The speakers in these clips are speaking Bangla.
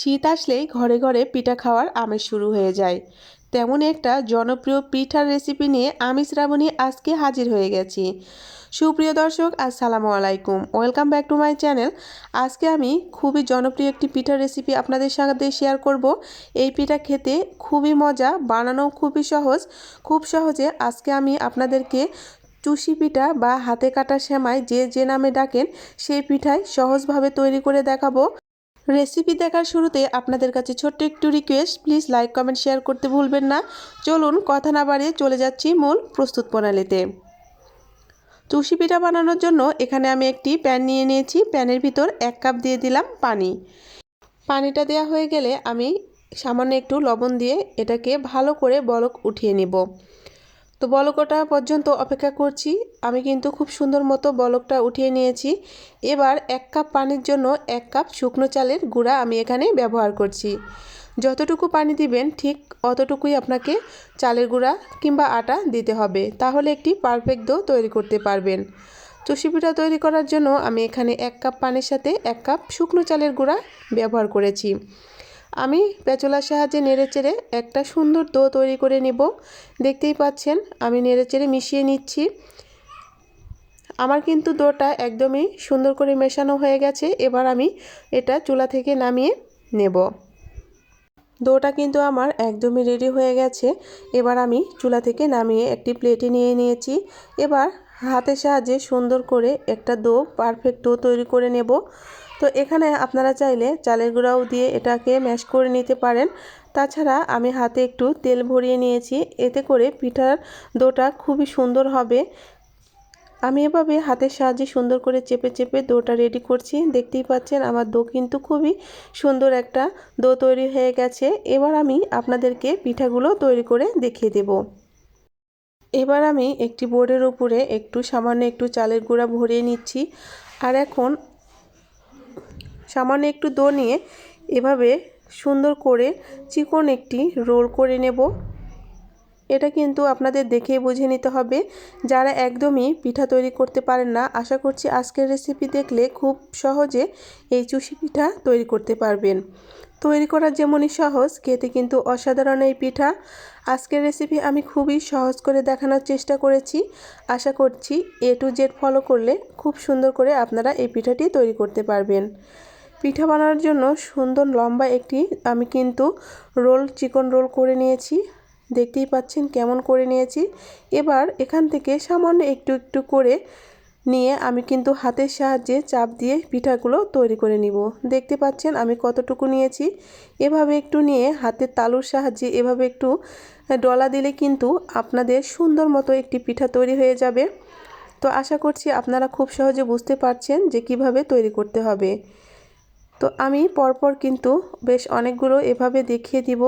শীত আসলেই ঘরে ঘরে পিঠা খাওয়ার আমেজ শুরু হয়ে যায়। তেমন একটা জনপ্রিয় পিঠার রেসিপি নিয়ে আমি শ্রাবণী আজকে হাজির হয়ে গেছি। সুপ্রিয় দর্শক, আসসালামু আলাইকুম। Welcome back to my channel আজকে আমি খুবই জনপ্রিয় একটি পিঠার রেসিপি আপনাদের সাথে শেয়ার করব। এই পিঠা খেতে খুবই মজা বানানো খুবই সহজ। খুব সহজে আজকে আমি আপনাদেরকে চুষি পিঠা বা হাতে কাটা সেমাই যে যে নামে ডাকেন, সেই পিঠাই সহজভাবে তৈরি করে দেখাবো। রেসিপি দেখার শুরুতে আপনাদের কাছে ছোট্ট একটু request please like comment share করতে ভুলবেন না। চলুন কথা না বাড়িয়ে চলে যাচ্ছি মূল প্রস্তুত প্রণালীতে। চুষি পিঠা বানানোর জন্য এখানে আমি একটি প্যান নিয়ে নিয়েছি। প্যানের ভিতর এক কাপ দিয়ে দিলাম পানি। পানিটা দেওয়া হয়ে গেলে আমি সামান্য একটু লবণ দিয়ে এটাকে ভালো করে বলক উঠিয়ে নিব। তো বলকটা পর্যন্ত অপেক্ষা করছি। আমি কিন্তু খুব সুন্দর মতো বলকটা উঠিয়ে নিয়েছি। এবার এক কাপ পানির জন্য এক কাপ শুকনো চালের গুঁড়া আমি এখানে ব্যবহার করছি। যতটুকু পানি দিবেন ঠিক অতটুকুই আপনাকে চালের গুঁড়া কিংবা আটা দিতে হবে। তাহলে একটি পারফেক্ট দো তৈরি করতে পারবেন। চষি পিঠা তৈরি করার জন্য আমি এখানে এক কাপ পানির সাথে এক কাপ শুকনো চালের গুঁড়া ব্যবহার করেছি। আমি পেঁচলার সাহায্যে নেড়েচেড়ে একটা সুন্দর দো তৈরি করে নিব। দেখতেই পাচ্ছেন, আমি নেড়েচেড়ে মিশিয়ে নিচ্ছি। আমার কিন্তু দোটা একদমই সুন্দর করে মেশানো হয়ে গেছে, এবার আমি এটা চুলা থেকে নামিয়ে নেব। দোটা কিন্তু আমার একদমই রেডি হয়ে গেছে, এবার আমি চুলা থেকে নামিয়ে একটি প্লেটে নিয়ে নিয়েছি। এবার হাতের সাহায্যে সুন্দর করে একটা দো, পারফেক্ট দো তৈরি করে নেব। তো এখানে আপনারা চাইলে চালের গুঁড়াও দিয়ে এটাকে ম্যাশ করে নিতে পারেন। তাছাড়া আমি হাতে একটু তেল ভরিয়ে নিয়েছি, এতে করে পিঠার দোটা খুবই সুন্দর হবে। আমি এভাবে হাতের সাহায্যে সুন্দর করে চেপে চেপে দোটা রেডি করছি। দেখতেই পাচ্ছেন আমার দো কিন্তু খুবই সুন্দর একটা দো তৈরি হয়ে গেছে। এবার আমি আপনাদেরকে পিঠাগুলো তৈরি করে দেখিয়ে দেব। এবার আমি একটি বোর্ডের উপরে একটু সামান্য একটু চালের গুঁড়া ভরিয়ে নিচ্ছি। আর এখন সামান্য একটু দো নিয়ে এভাবে সুন্দর করে চিকন একটি রোল করে নেব। এটা কিন্তু আপনাদের দেখেই বুঝে নিতে হবে। যারা একদমই পিঠা তৈরি করতে পারেন না, আশা করছি আজকের রেসিপি দেখলে খুব সহজে এই চুষি পিঠা তৈরি করতে পারবেন। তৈরি করা যেমনই সহজ, খেতে কিন্তু অসাধারণ এই পিঠা। আজকের রেসিপি আমি খুবই সহজ করে দেখানোর চেষ্টা করেছি। আশা করছি এ টু জেড ফলো করলে খুব সুন্দর করে আপনারা এই পিঠাটি তৈরি করতে পারবেন। পিঠা বানানোর জন্য সুন্দর লম্বা একটি, আমি কিন্তু রোল, চিকন রোল করে নিয়েছি। দেখতেই পাচ্ছেন কেমন করে নিয়েছি। এবার এখান থেকে সামান্য একটু একটু করে নিয়ে আমি কিন্তু হাতের সাহায্যে চাপ দিয়ে পিঠাগুলো তৈরি করে নিব। দেখতে পাচ্ছেন আমি কতটুকু নিয়েছি। এভাবে একটু নিয়ে হাতের তালুর সাহায্যে এভাবে একটু ডলা দিলে কিন্তু আপনাদের সুন্দর মতো একটি পিঠা তৈরি হয়ে যাবে। তো আশা করছি আপনারা খুব সহজে বুঝতে পারছেন যে কীভাবে তৈরি করতে হবে। তো আমি পরপর কিন্তু বেশ অনেকগুলো এভাবে দেখিয়ে দিব।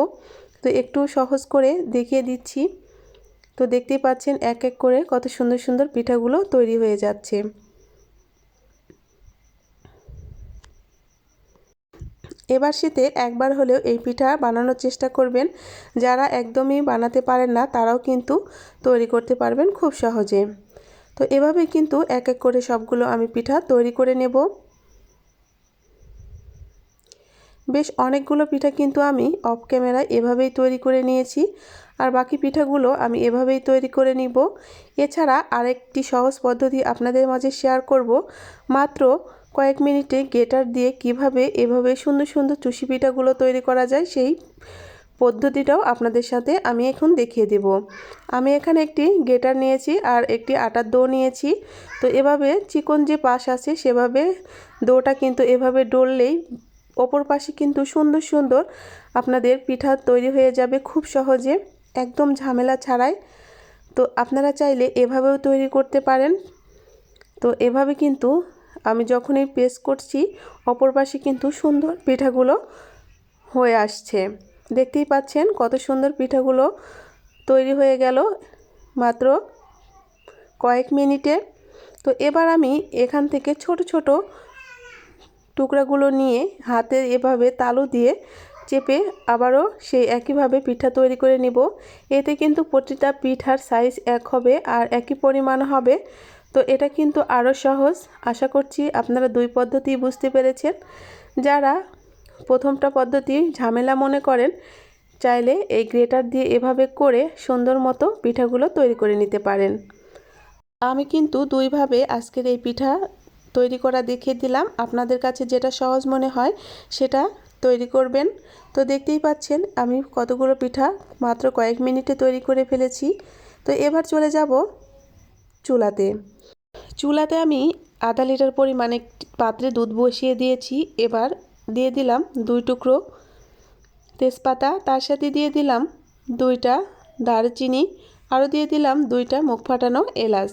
তো একটু সহজ করে দেখিয়ে দিচ্ছি। তো দেখতেই পাচ্ছেন এক এক করে কত সুন্দর সুন্দর পিঠাগুলো তৈরি হয়ে যাচ্ছে। এবার শীতে একবার হলেও এই পিঠা বানানোর চেষ্টা করবেন। যারা একদমই বানাতে পারেন না, তারাও কিন্তু তৈরি করতে পারবেন খুব সহজে। তো এভাবে কিন্তু এক এক করে সবগুলো আমি পিঠা তৈরি করে নেব। বেশ অনেকগুলো পিঠা কিন্তু আমি অফ ক্যামেরায় এভাবেই তৈরি করে নিয়েছি। আর বাকি পিঠাগুলো আমি এভাবেই তৈরি করে নিব। এছাড়া আরেকটি সহজ পদ্ধতি আপনাদের মাঝে শেয়ার করব। মাত্র কয়েক মিনিটে গেটার দিয়ে কীভাবে এভাবে সুন্দর সুন্দর চুষি পিঠাগুলো তৈরি করা যায় সেই পদ্ধতিটাও আপনাদের সাথে আমি এখন দেখিয়ে দেব। আমি এখানে একটি গেটার নিয়েছি আর একটি আটার দো নিয়েছি। তো এভাবে চিকন যে পাশ আছে সেভাবে দোটা কিন্তু এভাবে ডললেই ওপর পাশে কিন্তু সুন্দর সুন্দর আপনাদের পিঠা তৈরি হয়ে যাবে খুব সহজে, একদম ঝামেলা ছাড়াই। তো আপনারা চাইলে এভাবেও তৈরি করতে পারেন। তো এভাবে কিন্তু আমি যখনই পেস্ট করছি, অপর পাশে কিন্তু সুন্দর পিঠাগুলো হয়ে আসছে। দেখতেই পাচ্ছেন কত সুন্দর পিঠাগুলো তৈরি হয়ে গেল মাত্র কয়েক মিনিটে। তো এবার আমি এখান থেকে ছোট ছোট টুকরাগুলো নিয়ে হাতে এভাবে তালু দিয়ে চেপে আবারও সেই একইভাবে পিঠা তৈরি করে নিব। এতে কিন্তু প্রতিটা পিঠার সাইজ এক হবে আর একই পরিমাণ হবে। তো এটা কিন্তু আরও সহজ। আশা করছি আপনারা দুই পদ্ধতি বুঝতে পেরেছেন। যারা প্রথমটা পদ্ধতি ঝামেলা মনে করেন, চাইলে এই গ্রেটার দিয়ে এভাবে করে সুন্দর মতো পিঠাগুলো তৈরি করে নিতে পারেন। আমি কিন্তু দুইভাবে আজকের এই পিঠা তৈরি করা দেখিয়ে দিলাম। আপনাদের কাছে যেটা সহজ মনে হয় সেটা তৈরি করবেন। তো দেখতেই পাচ্ছেন, আমি কতগুলো পিঠা মাত্র কয়েক মিনিটে তৈরি করে ফেলেছি। তো এবার চলে যাব চুলাতে। চুলাতে আমি আধা লিটার পরিমাণে পাত্রে দুধ বসিয়ে দিয়েছি। এবার দিয়ে দিলাম দুই টুকরো তেজপাতা। তার সাথে দিয়ে দিলাম দুইটা দারচিনি। আরও দিয়ে দিলাম দুইটা মুখ ফাটানো এলাচ।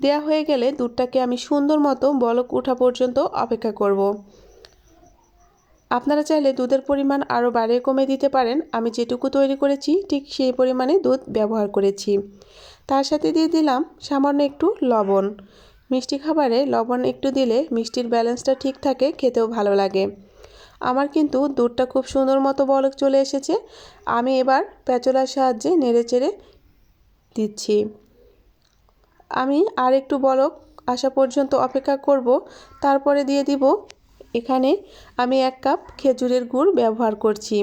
দেয়া হয়ে গেলে দুধটাকে আমি সুন্দর মতো বলক ওঠা পর্যন্ত অপেক্ষা করব। আপনারা চাইলে দুধের পরিমাণ আরও বাড়িয়ে কমে দিতে পারেন। আমি যেটুকু তৈরি করেছি, ঠিক সেই পরিমাণে দুধ ব্যবহার করেছি। তার সাথে দিয়ে দিলাম সামান্য একটু লবণ। মিষ্টি খাবারে লবণ একটু দিলে মিষ্টির ব্যালেন্সটা ঠিক থাকে, খেতেও ভালো লাগে। আমার কিন্তু দুধটা খুব সুন্দর মতো বলক চলে এসেছে। আমি এবার প্যাচলার সাহায্যে নেড়ে চেড়ে দিচ্ছি। আমি আর একটু বলক, আসা পর্যন্ত অপেক্ষা করব, তারপরে দিয়ে দিব। এখানে আমি এক কাপ খেজুরের গুড় ব্যবহার করছি।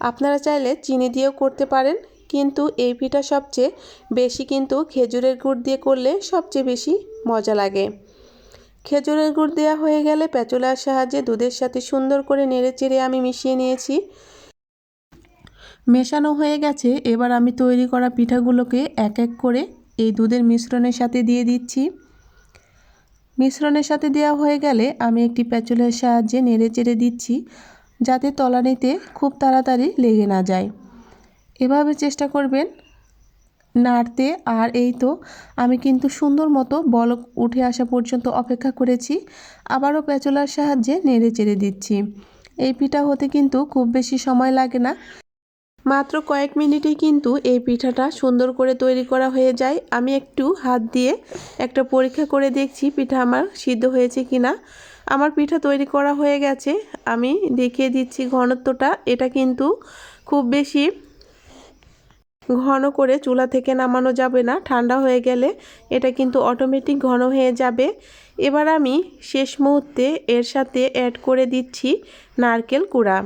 আপনারা চাইলে চিনি দিয়েও করতে পারেন, কিন্তু এই পিঠা সবচেয়ে বেশি কিন্তু খেজুরের গুড় দিয়ে করলে সবচেয়ে বেশি মজা লাগে। খেজুরের গুড় দেওয়া হয়ে গেলে প্যাচুলার সাহায্যে দুধের সাথে সুন্দর করে নেড়ে চেড়ে আমি মিশিয়ে নিয়েছি। মেশানো হয়ে গেছে, এবার আমি তৈরি করা পিঠাগুলোকে এক এক করে এই দুধের মিশ্রণের সাথে দিয়ে দিচ্ছি। মিশ্রণের সাথে দেওয়া হয়ে গেলে আমি একটি প্যাচুলের সাহায্যে নেড়ে চেড়ে দিচ্ছি যাতে তলানিতে খুব তাড়াতাড়ি লেগে না যায়। এভাবে চেষ্টা করবেন নাড়তে। আর এই তো আমি কিন্তু সুন্দর মতো বলক উঠে আসা পর্যন্ত অপেক্ষা করেছি। আবারও প্যাচলার সাহায্যে নেড়ে চেড়ে দিচ্ছি। এই পিঠা হতে কিন্তু খুব বেশি সময় লাগে না। মাত্র কয়েক মিনিটেই কিন্তু এই পিঠাটা সুন্দর করে তৈরি করা হয়ে যায়। আমি একটু হাত দিয়ে একটা পরীক্ষা করে দেখছি পিঠা আমার সিদ্ধ হয়েছে কি না। আমার পিঠা তৈরি করা হয়ে গেছে। আমি দেখিয়ে দিচ্ছি ঘনত্বটা। এটা কিন্তু খুব বেশি ঘন করে চুলা থেকে নামানো যাবে না। ঠান্ডা হয়ে গেলে এটা কিন্তু অটোমেটিক ঘন হয়ে যাবে। এবার আমি শেষ মুহূর্তে এর সাথে অ্যাড করে দিচ্ছি নারকেল কুড়া।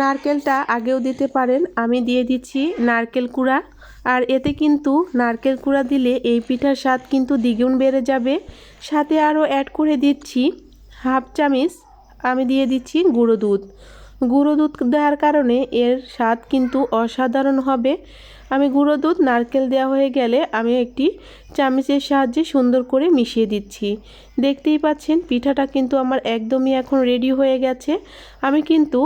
নারকেলটা আগেও দিতে পারেন। আমি দিয়ে দিচ্ছি নারকেল কুড়া। আর এতে কিন্তু নারকেল কুড়া দিলে এই পিঠার স্বাদ কিন্তু দ্বিগুণ বেড়ে যাবে। সাথে আরও অ্যাড করে দিচ্ছি হাফ চামিচ, আমি দিয়ে দিচ্ছি গুঁড়ো দুধ। গুঁড়ো দুধ দেওয়ার কারণে এর স্বাদ কিন্তু অসাধারণ হবে। আমি গুঁড়ো দুধ নারকেল দেওয়া হয়ে গেলে আমি একটি চামচের সাহায্যে সুন্দর করে মিশিয়ে দিচ্ছি। দেখতেই পাচ্ছেন, পিঠাটা কিন্তু আমার একদমই এখন রেডি হয়ে গেছে। আমি কিন্তু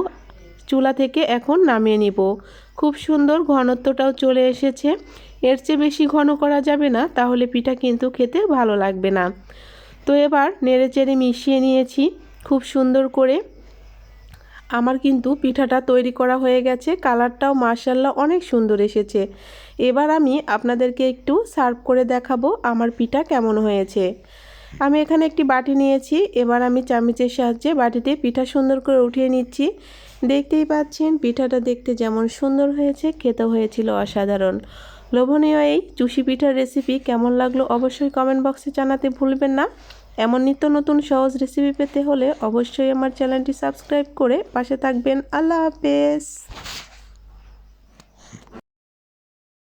চুলা থেকে এখন নামিয়ে নিব। খুব সুন্দর ঘনত্বটাও চলে এসেছে। এর চেয়ে বেশি ঘন করা যাবে না, তাহলে পিঠা কিন্তু খেতে ভালো লাগবে না। তো এবার নেড়ে চেড়ে মিশিয়ে নিয়েছি খুব সুন্দর করে। আমার কিন্তু পিঠাটা তৈরি করা হয়ে গেছে, কালারটাও মার্শাল্লাহ অনেক সুন্দর এসেছে। এবার আমি আপনাদেরকে একটু সার্ভ করে দেখাবো আমার পিঠা কেমন হয়েছে। আমি এখানে একটি বাটি নিয়েছি, এবার আমি চামচের সাহায্যে বাটিতে পিঠা সুন্দর করে উঠিয়ে নিচ্ছি। দেখতেই পাচ্ছেন, পিঠাটা দেখতে যেমন সুন্দর হয়েছে খেতে হয়েছিল অসাধারণ। লোভনীয় এই চুষি পিঠার রেসিপি কেমন লাগল অবশ্যই কমেন্ট বক্সে জানাতে ভুলবেন না। এমন নিত্য নতুন সহজ রেসিপি পেতে হলে অবশ্যই আমার চ্যানেলটি সাবস্ক্রাইব করে পাশে থাকবেন। আল্লাহ হাফেজ।